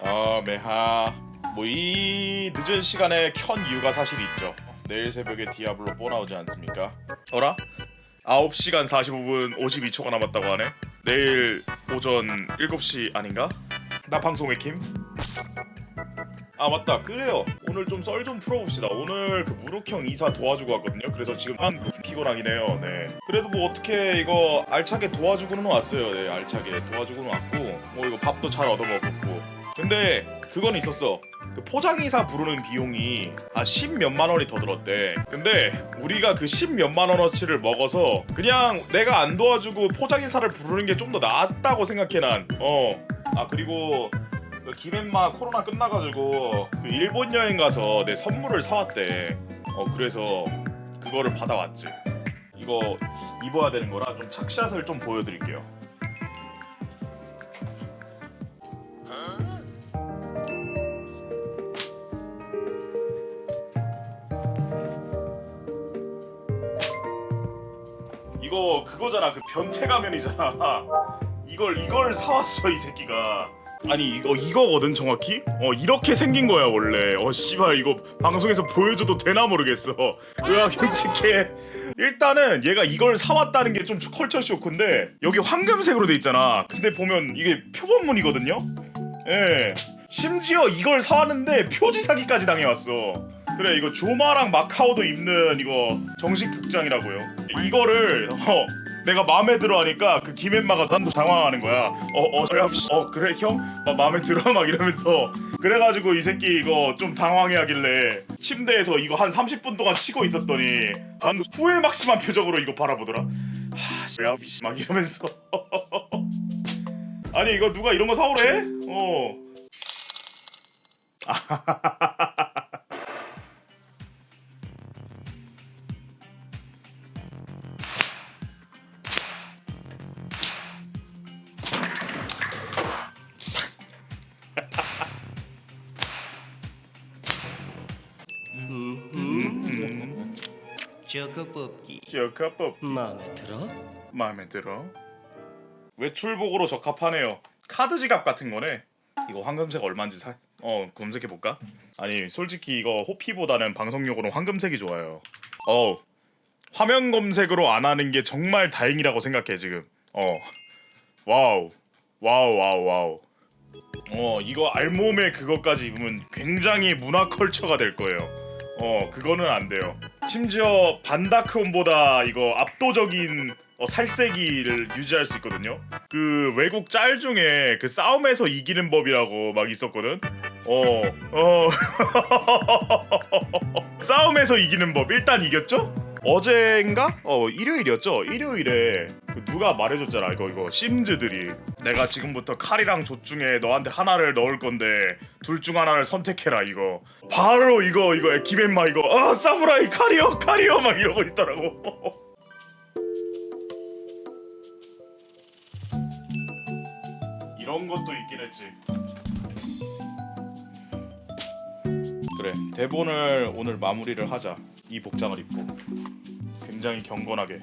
어 메하 뭐 이 늦은 시간에 켠 이유가 사실 있죠 내일 새벽에 디아블로 뽀 나오지 않습니까? 어라? 9시간 45분 52초가 남았다고 하네 내일 오전 7시 아닌가? 나 방송에 킴? 아 맞다. 그래요. 오늘 좀 썰 좀 풀어봅시다. 오늘 그 무룩형 이사 도와주고 왔거든요. 그래서 지금 한 피곤하긴 해요. 네. 그래도 뭐 어떻게 이거 알차게 도와주고는 왔어요. 네 알차게 도와주고는 왔고 뭐 이거 밥도 잘 얻어먹었고. 근데 그건 있었어. 그 포장이사 부르는 비용이 아 10몇만 원이 더 들었대. 근데 우리가 그 10몇만 원어치를 먹어서 그냥 내가 안 도와주고 포장이사를 부르는 게 좀 더 낫다고 생각해 난어아 그리고 그 김엠마 코로나 끝나가지고 그 일본 여행 가서 내 선물을 사왔대. 어 그래서 그거를 받아왔지. 이거 입어야 되는 거라 좀 착샷을 좀 보여드릴게요. 이거 그거잖아 그 변태 가면이잖아. 이걸 이걸 사왔어 이 새끼가. 아니 이거 이거거든 정확히? 어 이렇게 생긴 거야 원래. 어 씨발 이거 방송에서 보여줘도 되나 모르겠어. 으아 끔찍해. 일단은 얘가 이걸 사왔다는 게 좀 컬처 쇼크인데 여기 황금색으로 돼 있잖아. 근데 보면 이게 표본문이거든요? 예. 심지어 이걸 사왔는데 표지 사기까지 당해왔어. 그래 이거 조마랑 마카오도 입는 이거 정식 복장이라고요. 이거를 어 내가 마음에 들어 하니까 그 김엠마가 난도 당황하는 거야. 어어 어, 어, 그래 형? 막 마음에 들어 막 이러면서 그래가지고 이 새끼 이거 좀 당황해 하길래 침대에서 이거 한 30분 동안 치고 있었더니 난 후회 막심한 표정으로 이거 바라보더라. 하, 씨, 막 이러면서 아니 이거 누가 이런 거 사오래? 어. 저거 뽑기 기억합법 마음에 들어? 마음에 들어. 외출복으로 적합하네요. 카드 지갑 같은 거네. 이거 황금색 얼마인지 사. 어 검색해 볼까? 아니 솔직히 이거 호피보다는 방송용으로 황금색이 좋아요. 어 화면 검색으로 안 하는 게 정말 다행이라고 생각해 지금. 어 와우 와우 와우 와우. 어 이거 알몸에 그것까지 입으면 굉장히 문화 컬처가 될 거예요. 어 그거는 안 돼요. 심지어 반다크온보다 이거 압도적인 어, 살색이를 유지할 수 있거든요. 그 외국 짤 중에 그 싸움에서 이기는 법이라고 막 있었거든. 어, 어. 싸움에서 이기는 법 일단 이겼죠? 어제인가? 어 일요일이었죠. 일요일에 그 누가 말해줬잖아. 이거 이거 심즈들이 내가 지금부터 칼이랑 조 중에 너한테 하나를 넣을 건데 둘 중 하나를 선택해라 이거. 바로 이거 이거 김엠마 이거 아 사무라이 칼이요 칼이요 막 이러고 있더라고. 이런 것도 있긴 했지. 그래 대본을 오늘 마무리를 하자. 이 복장을 입고 굉장히 경건하게